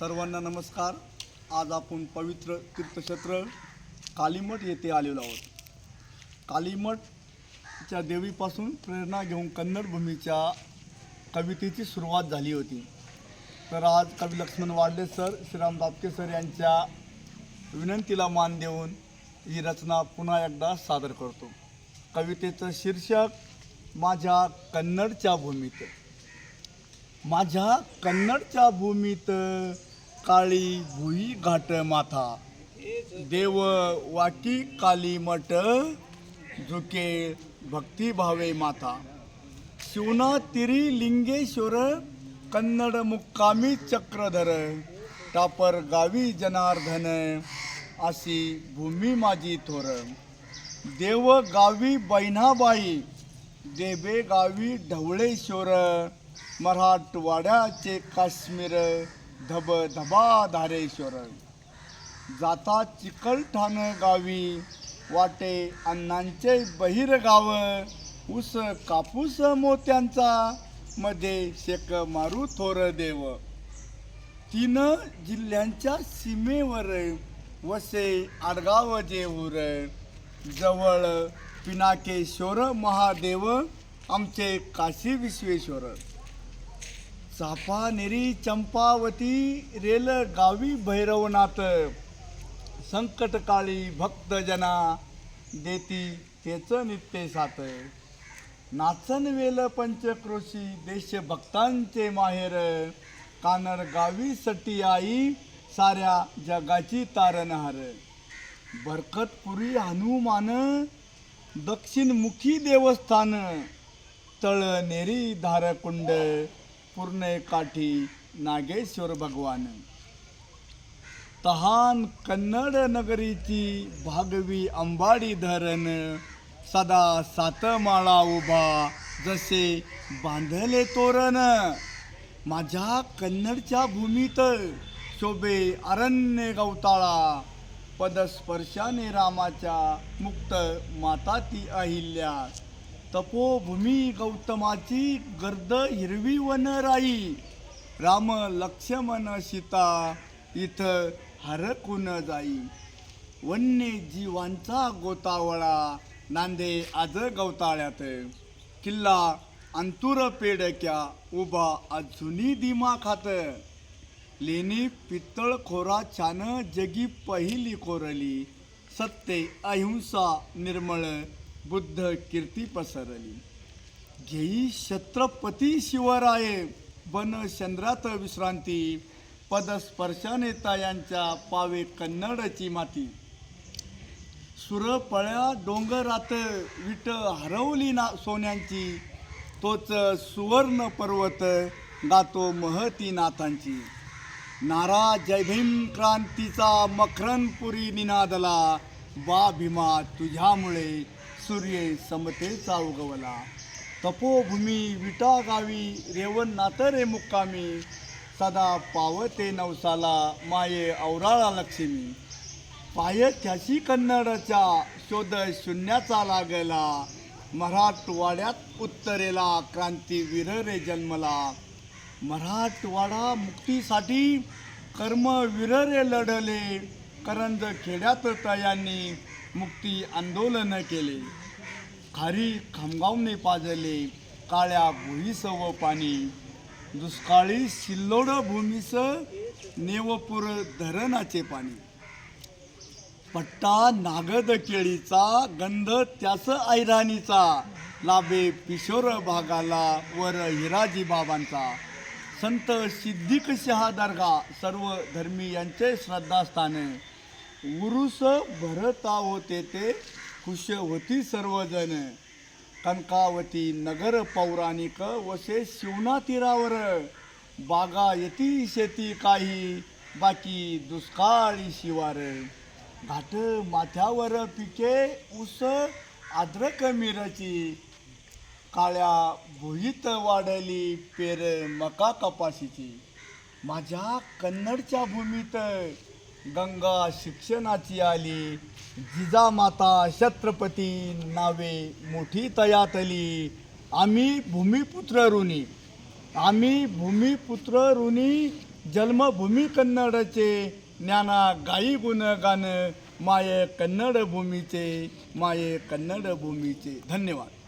सर्वांना नमस्कार. आज आपण पवित्र तीर्थक्षेत्र कालीमठ येथे आलेलो आहोत. कालीमठच्या देवीपासून प्रेरणा घेऊन कन्नड भूमीच्या कवितेची सुरुवात झाली होती. तर आज कवी लक्ष्मण वाडले सर श्रीराम दापके सर यांच्या विनंतीला मान देऊन ही रचना पुन्हा एकदा सादर करतो. कवितेचं शीर्षक माझ्या कन्नडच्या भूमीत. माझ्या कन्नडच्या भूमीत काळी भुई घाट माथा. देव वाटी काली मठ झुके भक्तिभावे माथा. शिवना तिरी लिंगेश्वर कन्नड मुक्कामी चक्रधर टापर गावी जनार्दन अशी भूमी माझी थोर. देव गावी बैनाबाई देबे गावी ढवळेश्वर मराठवाड्याचे काश्मीर. धब धबा धारेश्वर जाता चिकलठाण गावी वाटे अण्णांचे बहिर गाव ऊस कापूस मोत्यांचा मध्ये शेक मारू थोर देव. तीन जिल्ह्यांच्या सीमेवर वसे आडगाव जेऊर. जवळ पिनाकेश्वर महादेव आमचे काशी विश्वेश्वर. चापानेरी चंपावती रेल गावी भैरवनाथ. संकटकाळी भक्तजना देती तेच नित्य सात नाचन वेल पंचक्रोशी देशभक्तांचे माहेर. कानर गावी सटी आई साऱ्या जगाची तारणहार. बरकतपुरी हनुमान दक्षिणमुखी देवस्थान. तळनेरी धारकुंड. पूर्ण काठी नागेश्वर भगवान. तहान कन्नड नगरीची भागवी अंबाडी धरण सदा सातमाळा उभा जसे बांधले तोरण. माझ्या कन्नडच्या भूमीत शोभे अरण्य गवताळा पदस्पर्शाने रामाच्या मुक्त माता ती अहिल्या. तपोभूमी गौतमाची गर्द हिरवी वनराई. राम लक्ष्मण सीता इथं हरकून जाई. वन्य जीवांचा गोतावळा नांदे आज गवताळ्यात. किल्ला अंतुर पेडक्या उभा अजूनी दिमा खात लेणी पित्तळ खोरा छान जगी पहिली कोरली. सत्य अहिंसा निर्मळ बुद्ध कीर्ती पसरली. घेई छत्रपती शिवराये बन चंद्रात विश्रांती. पदस्पर्शाने यांच्या पावे कन्नडची माती. सुरपळ्या डोंगरात विट हरवली ना सोन्यांची. तोच सुवर्ण पर्वत गातो महती नाथांची. नारा जय भीम क्रांतीचा मखरणपुरी निनादला. वा भीमा तुझ्यामुळे सूर्य समतेचा उगवला तपोभूमी विटा गावी रेवण नातरे मुक्कामी. सदा पावते नवसाला माये औराळा लक्ष्मी. पाय त्याशी कन्नडच्या शोध शून्याचा लागला. मराठवाड्यात उत्तरेला क्रांतीवीर रे जन्मला. मराठवाडा मुक्तीसाठी कर्मवीर रे लढले. करंज खेड्यात तयांनी मुक्ती आंदोलन केले. खारी खामगावने पाजले काळ्या भुईस व पाणी. दुष्काळी सिल्लोड भूमीस नेवपूर धरणाचे पाणी. पट्टा नागद केळीचा गंध त्यास ऐराणीचा. लाभे पिशोर भागाला वर हिराजी बाबांचा. संत सिद्धिक शहा दर्गा सर्व धर्मी यांचे श्रद्धास्थान. उरुस भरता होते ते खुश होती सर्वजण. कनकावती नगर पौराणिक वसे शिवना तीरावर बागा येती शेती काही बाकी दुष्काळी शिवार. घाट माथ्यावर पिके उस आद्रक मिरची. काळ्या भुईत वाढली पेर मका कपाशीची. माझ्या कन्नडच्या भूमीत गंगा शिक्षणाची आली. जिजामाता छत्रपती नावे मोठी तयातली. आम्ही भूमिपुत्र ऋणी. आम्ही भूमिपुत्र ऋणी जन्मभूमी कन्नडचे ज्ञाना गाई गुण गाणं माये कन्नड भूमीचे माये कन्नड भूमीचे धन्यवाद.